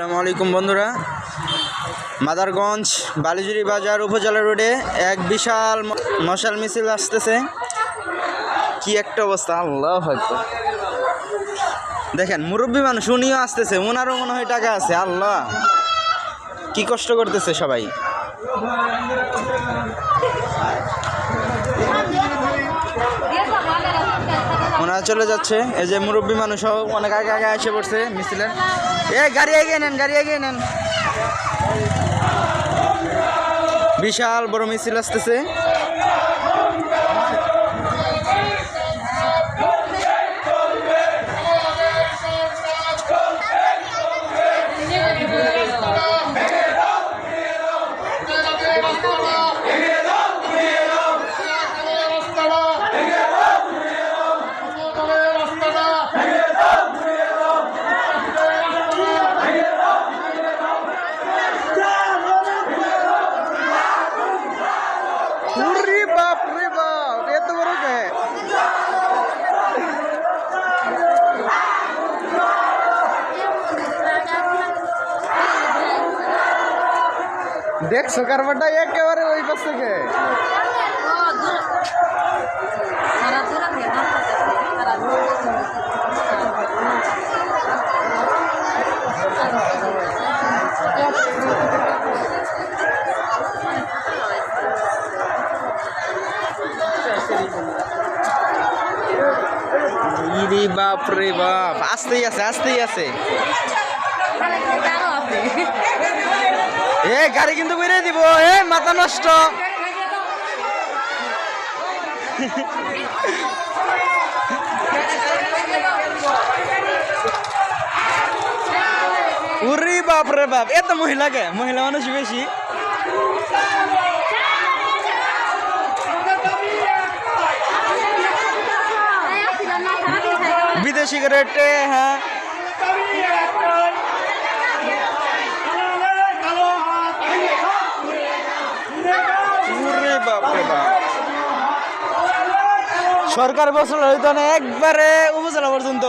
আসসালামু আলাইকুম বন্ধুরা। মাদারগঞ্জ বালিজুরি বাজার উপজেলা রোডে এক বিশাল মশাল মিছিল আসতেছে। কি একটা অবস্থা, আল্লাহ হয়তো দেখেন, মুরব্বী মানুষ, উনিও আসতেছে ওনারও মনে হয় টাকা আছে, আল্লাহ। কি কষ্ট করতেছে সবাই। চলে যাচ্ছে। এই যে মুরব্বী মানুষও অনেক আগে আগে এসে পড়ছে মিছিলে এ গাড়ি এগিয়ে নেন, গাড়ি এগিয়ে নেন। বিশাল বড় মিছিল আসতেছে উরি বাপ রে বাপ এত বড় কে দেখছ কারবারটা একেবারে ওই পাশ থেকে ইরি বাপ রে বাপ আসতেই আছে আসতেই আছে এ, গাড়ি কিন্তু বেরে দিব। এ, মাথা নষ্ট। উরি বাপ রে বাপ। এত মহিলাকে মহিলা মানুষ বেশি। বিদেশি রেটে হ্যাঁ উরে বাপ রে বাপ সরকার বছর একবারে উপজেলা পর্যন্ত।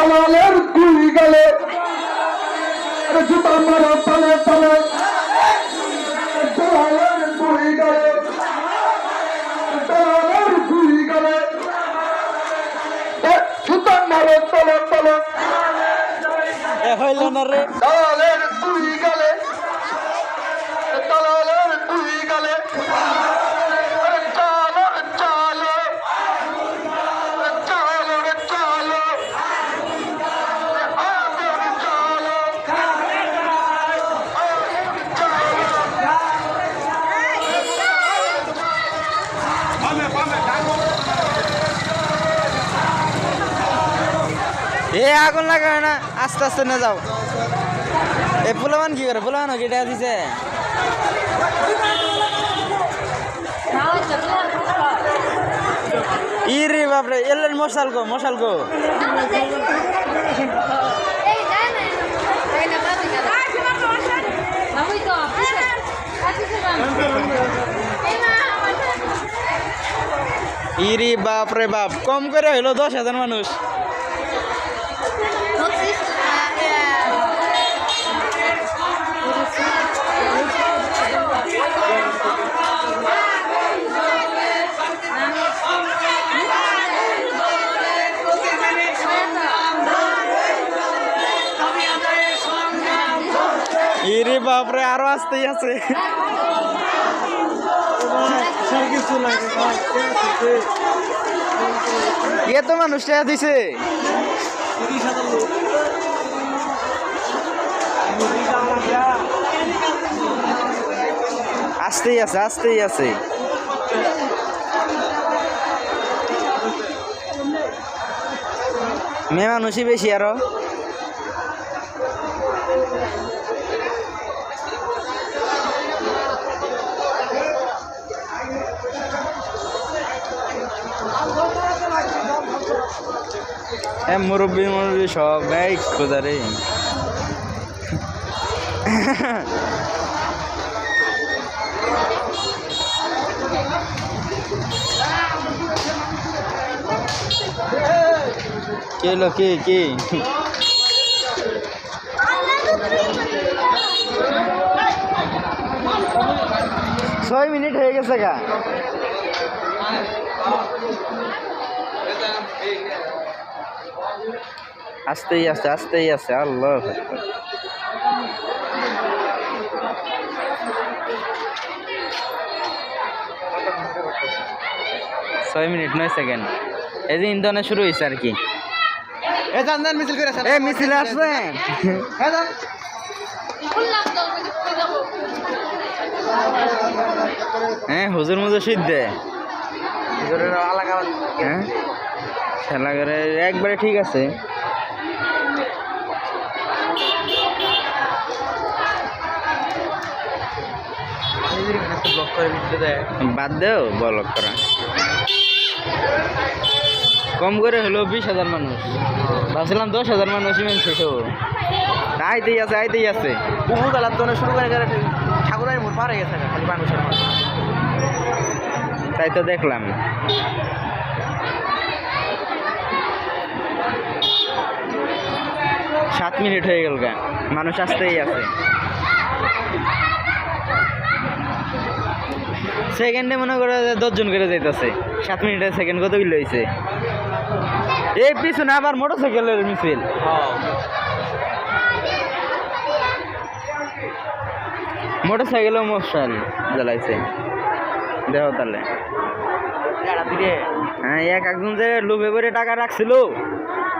তালালের দুই গেলে। জুতা মারো তলে তলে দালালের দুই গেলে। দালালের দুই গেলে। জুতা মারো তলে তলে হইল না রে। দালালের দুই এ আগুন লাগাবে না, আস্তে আস্তে না যাও। এ ফুলামান কি করে? ফুলামান কেটে দিছে? ইরে বাপরে, এলেন মশাল গো মশাল গো। ইরি বাপ রে বাপ, কম করে হইল দশ হাজার মানুষ। ইরে বাপ রে আরও আসতেই আছে। এত মানুষ টাকা দিছে। তিরিশ হাজার লোক। আসতেই আছে আসতেই আছে। মেয়ে মানুষই বেশি আরও। হ্যাঁ মুরব্বী মুরব্বী সব এই কে কে কে? ছয় মিনিট হয়ে গেছে গা। আস্তেই আছে আস্তেই আছে আল্লাহ ছয় মিনিট নয় সেকেন্ড। এই যে ইন্ধনে শুরু হয়েছে আর কি। এ মিছিল করে এ মিছিল হ্যাঁ হ্যাঁ হুজুর মুজুর দেয় আলাদা। হ্যাঁ খেলা করে একবারে ঠিক আছে। বাদ দেও বলক করা। কম করে হলো বিশ হাজার মানুষ। ভাবছিলাম দশ হাজার মানুষ শেষ হব। আইতেই আছে আইতেই আছে। কুমুর বেলার তো শুরু করে গেলে ঠাকুরের মোট পার হয়ে গেছে খালি মানুষের তাই তো দেখলাম। সাত মিনিট হয়ে গেল গা মানুষ আসতেই আছে। সেকেন্ডে মনে করে যে দশজন করে যাইতেছে। সাত মিনিটে সেকেন্ড কত কিলো হয়েছে এই পিছনে আবার মোটর সাইকেলের মিছিল। মোটর সাইকেলও মশাল জ্বালাইছে। দেহ তাহলে। হ্যাঁ এক একজন যে লোভে করে টাকা রাখছিল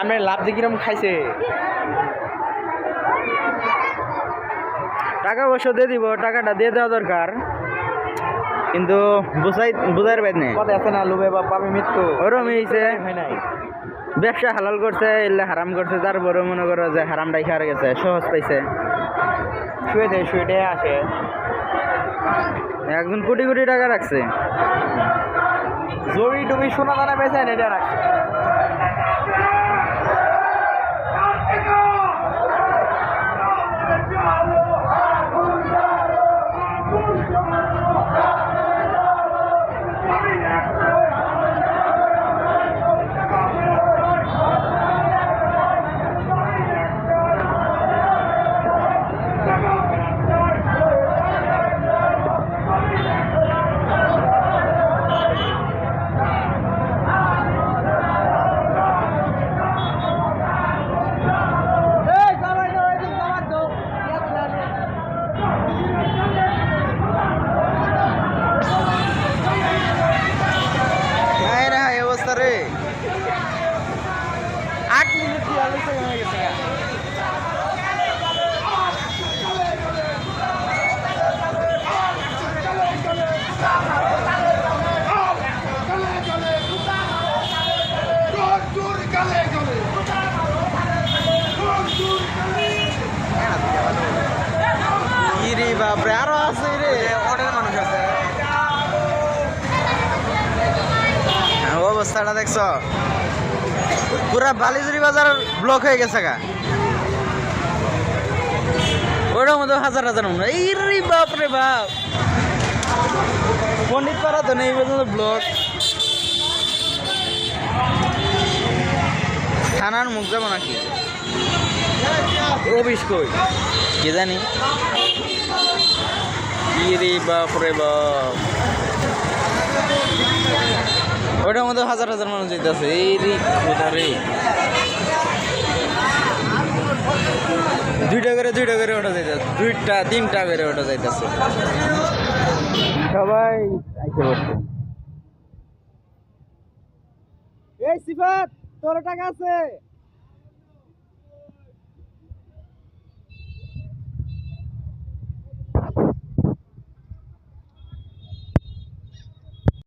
আমরা লাভ দিয়ে কিরম খাইছে? টাকা অবশ্য দিয়ে দিব টাকাটা দিয়ে দেওয়া দরকার। কিন্তু বুঝাই বুঝাইর বাইর নেই। কথা আছে না লোভে বা পাবে মৃত্যু? ওরম হয়েছে ব্যবসা হালাল করছে এলে হারাম করছে তারপরে মনে করো যে হারামটাই খার গেছে সহজ পাইছে। শুয়ে দেয় শুয়ে দেয় আসে। একজন কোটি কোটি টাকা রাখছে। জমি টমি সোনা দানা এনে দেয় রাখছে হ্যাঁ রে এই অবস্থা রে আট মিনিট দিয়ে আলোচনা হয়ে গেছে ইরে বাপরে আরও আছে রে অনেক মানুষ আছে হ্যাঁ, অবস্থাটা দেখছ পুরা বালিজুরি বাজার ব্লক হয়ে গেছে গা। ওটার মধ্যে হাজার হাজার মানুষ এই বাপ রে বাপ। পণ্ডিত পাড়া তো নেই পর্যন্ত ব্লক থানার মুখ যাব নাকি? অফিস কই কে জানি। ইরে বাপ রে বাপ। ওটার মধ্যে হাজার হাজার মানুষ যেতেছে এই রে দুইটা করে দুইটা করে ওটা যাইতেছে। দুইটা, তিনটা করে ওটা যাইতেছে। সবাই আইসে এই সিফাত, তোর টাকা আছে।